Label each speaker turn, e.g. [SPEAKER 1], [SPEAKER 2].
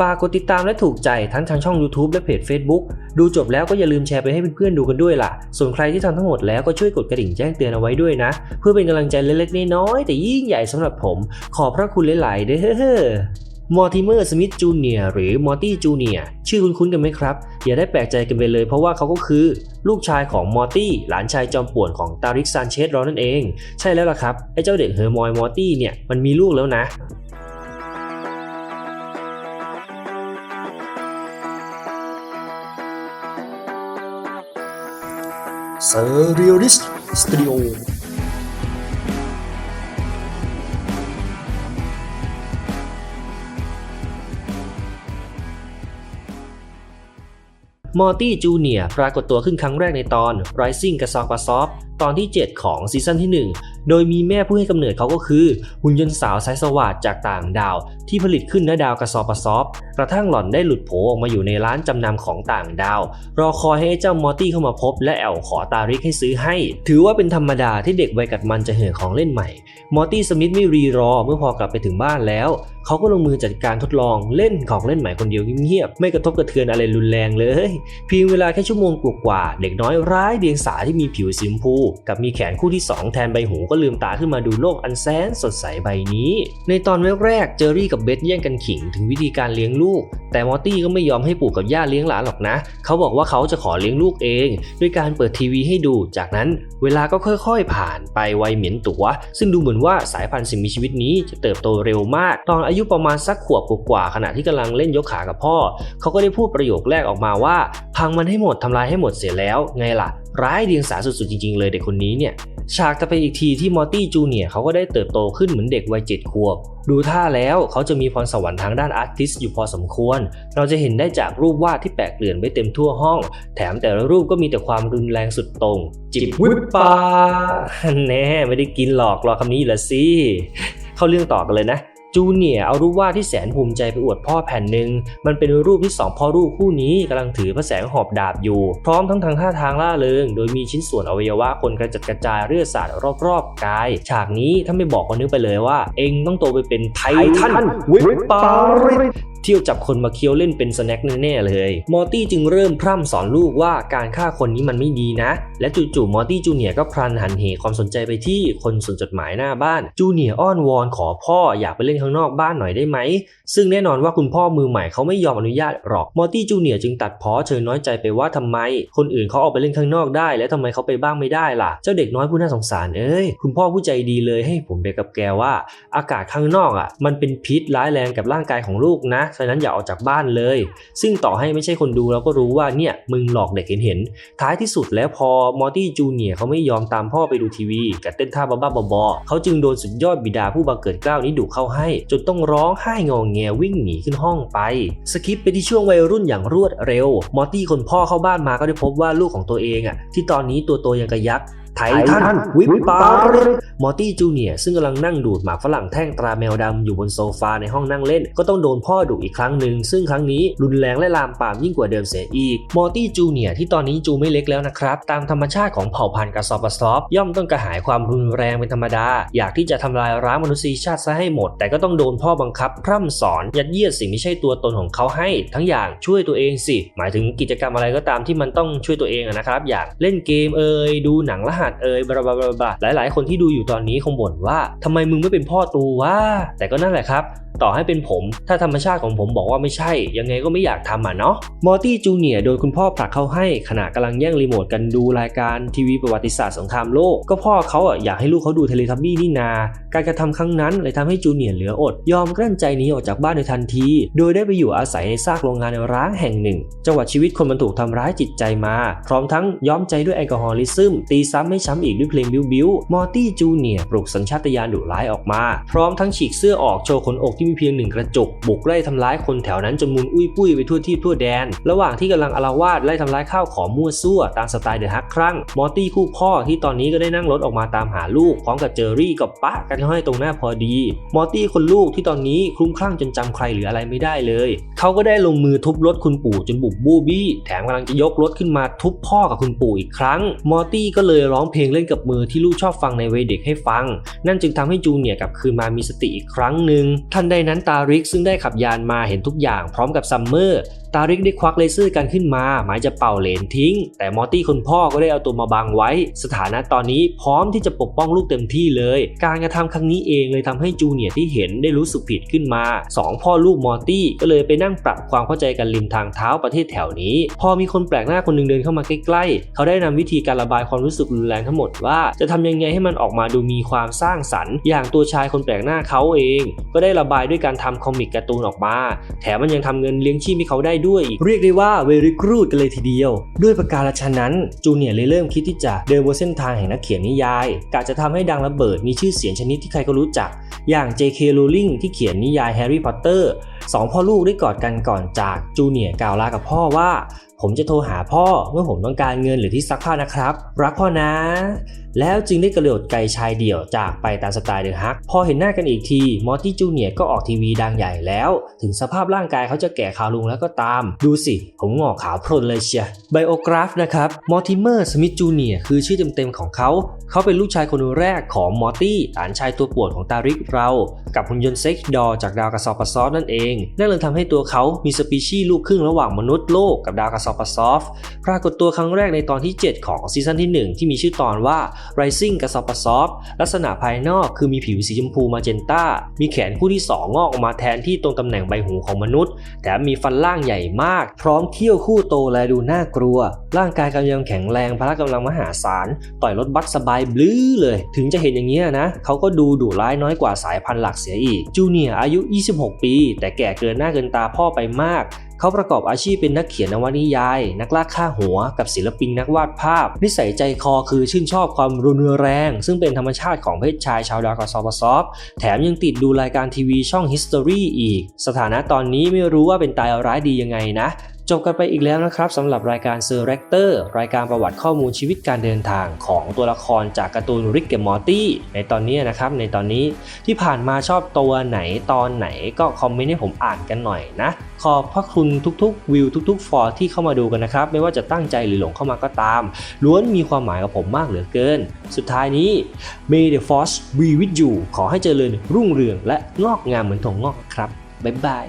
[SPEAKER 1] ฝากกดติดตามและถูกใจทั้งทางช่อง YouTube และเพจ Facebook ดูจบแล้วก็อย่าลืมแชร์ไปให้เพื่อนๆดูกันด้วยล่ะ ส่วนใครที่ทำทั้งหมดแล้วก็ช่วยกดกระดิ่งแจ้งเตือนเอาไว้ด้วยนะ เพื่อเป็นกำลังใจเล็กๆน้อยๆแต่ยิ่งใหญ่สำหรับผม ขอบพระคุณหลายๆเด้อมอร์ติเมอร์สมิธจูเนียหรือมอร์ตี้จูเนียชื่อคุ้นๆกันไหมครับ อย่าได้แปลกใจกันไปเลยเพราะว่าเขาก็คือ ลูกชายของมอร์ตี้หลานชายจอมป่วนของตาริกซานเชสรอนั่นเอง ใช่แล้วล่ะครับ ไอ้เจ้าเด็กเฮอร์มอยมอร์ตี้เนี่ยมันมีลูกแล้วนะ
[SPEAKER 2] ซอร์เรียลิสต์สตูดิโอ
[SPEAKER 1] มอร์ตี้จูเนียปรากฏตัวขึ้นครั้งแรกในตอน Rising กับซอกปาซอฟ ตอนที่ 7 ของซีซั่นที่ 1 โดยมีแม่ผู้ให้กำเนิดเขาก็คือ หุ่นยนต์สาวสายสวัสดจากต่างดาว ที่ผลิตขึ้นณดาวกระซอปซอฟกระทั่งหล่อนได้หลุดโผออกมาอยู่ในร้านจำนำของต่างดาว รอคอยให้เจ้ามอร์ตี้เข้ามาพบ และแอลขอตาริกให้ซื้อให้ ถือว่าเป็นธรรมดาที่เด็กวัยกัดมันจะเห่อของเล่นใหม่ มอร์ตี้สมิธไม่รีรอเมื่อพอกลับไปถึงบ้านแล้วเขาก็ลงมือจัดการทดลองเล่นของเล่นใหม่คนเดียวเงียบๆไม่กระทบกระเทือนอะไรรุนแรงเลย เพียงเวลาแค่ชั่วโมงกว่าๆเด็กน้อยร้ายเดียงสาที่มีผิวสีชมพูกับมีแขนคู่ที่ 2 แทนใบหูก็ลืมตาขึ้นมาดูโลกอันแสนสดใสใบนี้ ในตอนแรกๆเจอรี่กับเบธแย่งกันขิงถึงวิธีการเลี้ยงลูก แต่มอร์ตี้ก็ไม่ยอมให้ปู่กับย่าเลี้ยงหลานหรอกนะ เขาบอกว่าเขาจะขอเลี้ยงลูกเอง ด้วยการเปิดทีวีให้ดู จากนั้นเวลาก็ค่อยๆผ่านไปวัยเหมียนตัว ซึ่งดูเหมือนว่าสายพันธุ์สิ่งมีชีวิตนี้จะเติบโตเร็วมาก ตอนอายุประมาณสักขวบกว่าๆขณะที่กำลังเล่นยกขากับพ่อ เขาก็ได้พูดประโยคแรกออกมาว่า พังมันให้หมดทำลายให้หมดเสียแล้ว ไงล่ะ ร้ายเดียงสาสุดๆจริงๆเลยเด็กคนนี้เนี่ย ฉากจะไปอีกทีที่มอร์ตี้จูเนียเขาก็ได้เติบโตขึ้นเหมือนเด็กวัยเจ็ดขวบ ดูท่าแล้วเขาจะมีพรสวรรค์ทางด้านอาร์ติสอยู่พอสมควร เราจะเห็นได้จากรูปวาดที่แปลกเปลี่ยนไปเต็มทั่วห้อง แถมแต่ละรูปก็มีแต่ความรุนแรงสุดตรง จิบวิปปาแน่ไม่ได้กินหรอกรอคำนี้อยู่ละสิเข้าเรื่องต่อกันเลยนะ จูเนียร์เอารูปวาดที่แสนภูมิใจไปอวดพ่อแผ่นหนึ่ง มันเป็นรูปที่สองพ่อลูกคู่นี้กำลังถือพระแสงหอบดาบอยู่ พร้อมทั้งทางท่าทางล่าเริง โดยมีชิ้นส่วนอวัยวะคนกระจัดกระจายเลือดสาดรอบๆกาย ฉากนี้ถ้าไม่บอกก็นึกไปเลยว่า เองต้องโตไปเป็นไททันวิปปาริส เที่ยวจับคนมาเคี้ยวเล่นเป็นสแน็คแน่ๆเลย มอร์ตี้จึงเริ่มพร่ำสอนลูกว่าการฆ่าคนนี้มันไม่ดีนะ และจู่ๆมอร์ตี้จูเนียร์ก็พลันหันเหความสนใจไปที่คนส่งจดหมายหน้าบ้านจูเนียร์อ้อนวอนขอพ่ออยากไปเล่นข้างนอกบ้านหน่อยได้ไหม ซึ่งแน่นอนว่าคุณพ่อมือใหม่เขาไม่ยอมอนุญาตหรอกมอร์ตี้จูเนียร์จึงตัดพ้อเชิญน้อยใจไปว่าทำไม คนอื่นเขาออกไปเล่นข้างนอกได้ แล้วทำไมเขาไปบ้างไม่ได้ล่ะ เจ้าเด็กน้อยผู้น่าสงสารเอ้ยคุณพ่อผู้ใจดีเลยให้ผมไปกับแกว่า อากาศข้างนอกอะ มันเป็นพิษร้ายแรงกับร่างกายของลูกนะฉะนั้นอย่าออกจากบ้านเลย ซึ่งต่อให้ไม่ใช่คนดูเราก็รู้ว่าเนี่ยมึงหลอกเด็กเห็นเห็น ท้ายที่สุดแล้วพอมอร์ตี้จูเนียร์เขาไม่ยอมตามพ่อไปดูทีวีกับเต้นท่าบ้าๆบอๆเขาจึงโดนสุดยอดบิดาผู้บังเกิดเกล้าวนี้ดุเข้าให้ จนต้องร้องไห้งอแงวิ่งหนีขึ้นห้องไปสคิปไปที่ช่วงวัยรุ่นอย่างรวดเร็ว มอร์ตี้คนพ่อเข้าบ้านมาก็ได้พบว่าลูกของตัวเองอะที่ตอนนี้ตัวโตยังกระยักษ์ ไททันวิปปาริสมอร์ตี้จูเนียร์ซึ่งกำลังนั่งดูดหมากฝรั่งแท่งตราแมวดำอยู่บนโซฟาในห้องนั่งเล่น ก็ต้องโดนพ่อดุอีกครั้งหนึ่ง ซึ่งครั้งนี้รุนแรงและลามปามยิ่งกว่าเดิมเสียอีก มอร์ตี้จูเนียร์ที่ตอนนี้จูไม่เล็กแล้วนะครับ ตามธรรมชาติของเผ่าพันธุ์กระสอบกระสอบย่อมต้องกระหายความรุนแรงเป็นธรรมดา อยากที่จะทำลายร้างมนุษยชาติซะให้หมด แต่ก็ต้องโดนพ่อบังคับพร่ำสอนยัดเยียดสิ่งที่ใช่ตัวตนของเขาให้ ทั้งอย่างช่วยตัวเองสิ หมายถึงกิจกรรมอะไรก็ตามที่มันต้องช่วยตัวเองอะนะครับ อย่างเล่นเกมเอ่ยดูหนังรหัสเอ่ยบลาบลาบลาหลาย ๆ คนที่ดูอยู่ตอนนี้คงบ่นว่าทำไมมึงไม่เป็นพ่อตูวะแต่ก็นั่นแหละครับ ต่อให้เป็นผม ถ้าธรรมชาติของผมบอกว่าไม่ใช่ ยังไงก็ไม่อยากทำอะเนาะมอร์ตี้จูเนียร์โดนคุณพ่อผลักเข้าให้ขณะกำลังแย่งรีโมทกันดูรายการทีวีประวัติศาสตร์สงครามโลก ก็พ่อเขาอะอยากให้ลูกเขาดูเทเลทับบี้นี่นา การกระทำครั้งนั้นเลยทำให้จูเนียร์เหลืออด ยอมกลั้นใจหนีออกจากบ้านในทันที โดยได้ไปอยู่อาศัยในซากโรงงานร้างแห่งหนึ่ง จังหวัดชีวิตคนมันถูกทำร้ายจิตใจมา พร้อมทั้งย้อมใจด้วยแอลกอฮอลิซึมตีซ้ำไม่ช้ำอีกด้วยเพลงบิวบิวมอร์ตี้จูเนียร์ปลุกสัญชาตญาณดุร้ายออกมา พร้อมทั้งฉีกเสื้อออกโชว์ขนอกที่มีเพียงหนึ่งกระจกบุกไล่ทำร้ายคนแถวนั้นจนมุนอุ้ยปุ้ยไปทั่วที่ทั่วแดน ระหว่างที่กำลังอาละวาดไล่ทำร้ายข้าวของมั่วซั่วตามสไตล์เดอะฮักครั้งมอร์ตี้คู่พ่อที่ตอนนี้ก็ได้นั่งรถออกมาตามหาลูกพร้อมกับเจอรี่กับปะกันห้อยตรงหน้าพอดี มอร์ตี้คนลูกที่ตอนนี้คลุ้มคลั่งจนจำใครหรืออะไรไม่ได้เลย เขาก็ได้ลงมือทุบรถคุณปู่จนบุบบูบี้ แถมกำลังจะยกรถขึ้นมาทุบพ่อกับคุณปู่อีกครั้ง มอร์ตี้ก็เลยร้องเพลงเล่นกับมือที่ลูกชอบฟังในวัยเด็กให้ฟัง นั่นจึงทำให้จูเนียกลับคืนมามีสติอีกครั้งหนึ่งทันใดใดนั้นตาริกซึ่งได้ขับยานมาเห็นทุกอย่างพร้อมกับซัมเมอร์ ตาริกได้ควักเลเซอร์กันขึ้นมา หมายจะเป่าเหรนทิ้ง แต่มอร์ตี้คนพ่อก็ได้เอาตัวมาบังไว้ สถานะตอนนี้พร้อมที่จะปกป้องลูกเต็มที่เลย การกระทำครั้งนี้เองเลยทำให้จูเนียร์ที่เห็นได้รู้สึกผิดขึ้นมาสองพ่อลูกมอร์ตี้ก็เลยไปนั่งปรับความเข้าใจกันริมทางเท้าประเทศแถวนี้ พอมีคนแปลกหน้าคนหนึ่งเดินเข้ามาใกล้ๆ เขาได้นำวิธีการระบายความรู้สึกรุนแรงทั้งหมดว่าจะทำยังไงให้มันออกมาดูมีความสร้างสรรค์ อย่างตัวชายคนแปลกหน้าเขาเอง ก็ได้ระบายด้วยการทำคอมิกการ์ตูนออกมา แถมมันยังทำเงินเลี้ยงชีพให้เขาได้ด้วยอีกเรียกได้ว่าเวริกรูดกันเลยทีเดียว ด้วยประการฉะนั้นจูเนียร์เลยเริ่มคิดที่จะเดินบนเส้นทางแห่งนักเขียนนิยายกะจะทำให้ดังระเบิดมีชื่อเสียงชนิดที่ใครก็รู้จัก อย่าง J.K. Rowling ที่เขียนนิยายแฮร์รี่พอตเตอร์ สองพ่อลูกได้กอดกันก่อนจากจูเนียร์กล่าวลากับพ่อว่า ผมจะโทรหาพ่อเมื่อผมต้องการเงินหรือที่ซักผ้านะครับ รักพ่อนะ แล้วจึงได้กระโดดไกลชายเดี่ยวจากไปตามสไตล์เดอะฮัก พอเห็นหน้ากันอีกที มอร์ตี้จูเนียร์ก็ออกทีวีดังใหญ่แล้ว ถึงสภาพร่างกายเขาจะแก่ขาวลงแล้วก็ตาม ดูสิ ผมงอกขาวพลนเลยเชียไบโอกราฟนะครับมอร์ติเมอร์สมิธจูเนียร์คือชื่อเต็มๆของเขา เขาเป็นลูกชายคนแรกของมอร์ตี้หลานชายตัวปวนของตาริกเรา กับหุ่นยนต์เซ็กดอจากดาวกระสอบปะซอฟนั่นเองนั่นเลยทำให้ตัวเขามีสปีชีส์ลูกครึ่งระหว่างมนุษย์โลกกับดาวกระสอปซอฟปรากฏตัวครั้งแรกในตอนที่ 7 ของซีซั่นที่ 1 ที่มีชื่อตอนว่า Rising กับ s o p a s o f ลักษณะภายนอกคือมีผิวสีชมพูมาเจนต้า มีแขนคู่ที่ 2 งอกออกมาแทนที่ตรงตำแหน่งใบหูของมนุษย์ แถมมีฟันล่างใหญ่มาก พร้อมเขี้ยวคู่โตและดูน่ากลัว ร่างกายกำลังแข็งแรงพละกำลังมหาศาล ต่อยรถบัสสบายบลื้อเลย ถึงจะเห็นอย่างนี้นะ เขาก็ดูดุร้ายน้อยกว่าสายพันธุ์หลักเสียอีก จูเนียอายุ 26 ปี แต่แก่ก่เกินหน้าเกินตาพ่อไปมาก เขาประกอบอาชีพเป็นนักเขียนนวนิยาย นักล่าค่าหัว กับศิลปินนักวาดภาพ นิสัยใจคอคือชื่นชอบความรุนแรง ซึ่งเป็นธรรมชาติของเพศชายชาวดาวกับซอฟซอฟแถมยังติดดูรายการทีวีช่อง History อีก สถานะตอนนี้ไม่รู้ว่าเป็นตายร้ายดียังไงนะ จบกันไปอีกแล้วนะครับสำหรับรายการเซอร์เรคเตอร์รายการประวัติข้อมูลชีวิตการเดินทางของตัวละครจากการ์ตูนริกเกมมอร์ตี้ในตอนนี้นะครับในตอนนี้ที่ผ่านมาชอบตัวไหนตอนไหนก็คอมเมนต์ให้ผมอ่านกันหน่อยนะ ขอบพระคุณทุกๆ วิวทุกๆ ฟอร์ที่เข้ามาดูกันนะครับ ไม่ว่าจะตั้งใจหรือหลงเข้ามาก็ตาม ล้วนมีความหมายกับผมมากเหลือเกิน สุดท้ายนี้ May the Force be with you ขอให้เจริญรุ่งเรืองและงอกงามเหมือนถั่วงอกครับบ๊ายบาย